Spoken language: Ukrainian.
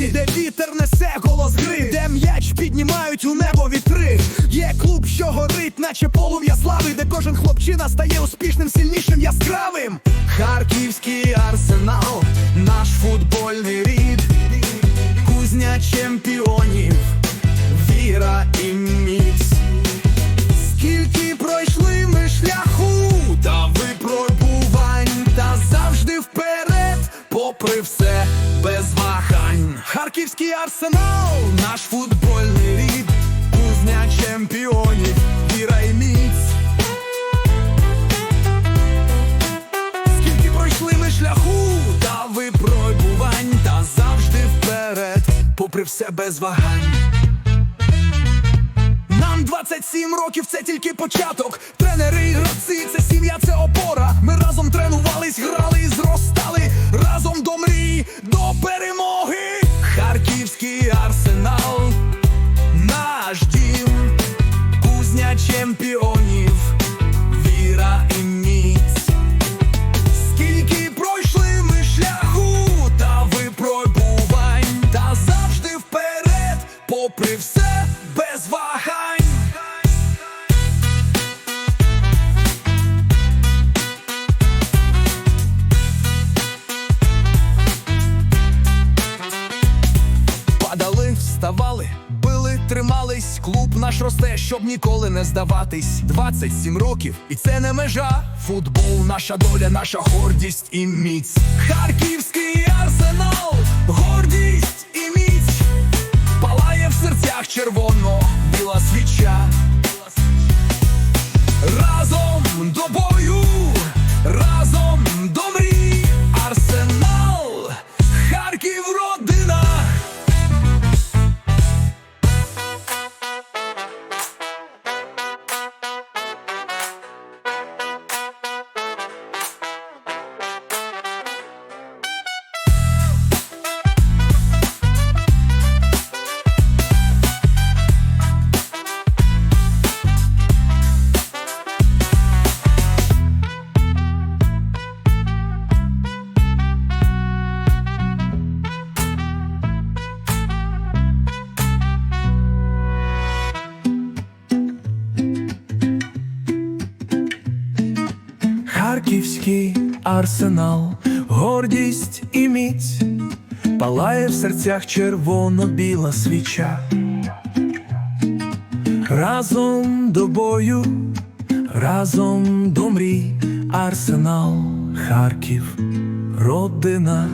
світі, де вітер несе голос гри, де м'яч піднімають у небо вітри. Є клуб, що горить, наче полум'я слави, де кожен хлопчина стає успішним, сильнішим, яскравим. Харківський арсенал, наш футбольний рід, кузня чемпіонів, віра і міць. Скільки пройшли ми шляху та випробувань, та завжди вперед, попри все без вагань. Харківський арсенал, наш футбольний рід, кузня чемпіонів, віра і міць. Скільки пройшли ми шляху та випробувань, та завжди вперед, попри все без вагань. Нам 27 років, це тільки початок. Тренери чемпіонів, віра і міць. Скільки пройшли ми шляху та випробувань, та завжди вперед, попри все тримались. Клуб наш росте, щоб ніколи не здаватись. 27 років, і це не межа. Футбол, наша доля, наша гордість і міць. Харківський арсенал, Харківський арсенал, гордість і міць, палає в серцях червоно-біла свіча. Разом до бою, разом до мрій, арсенал, Харків, родина.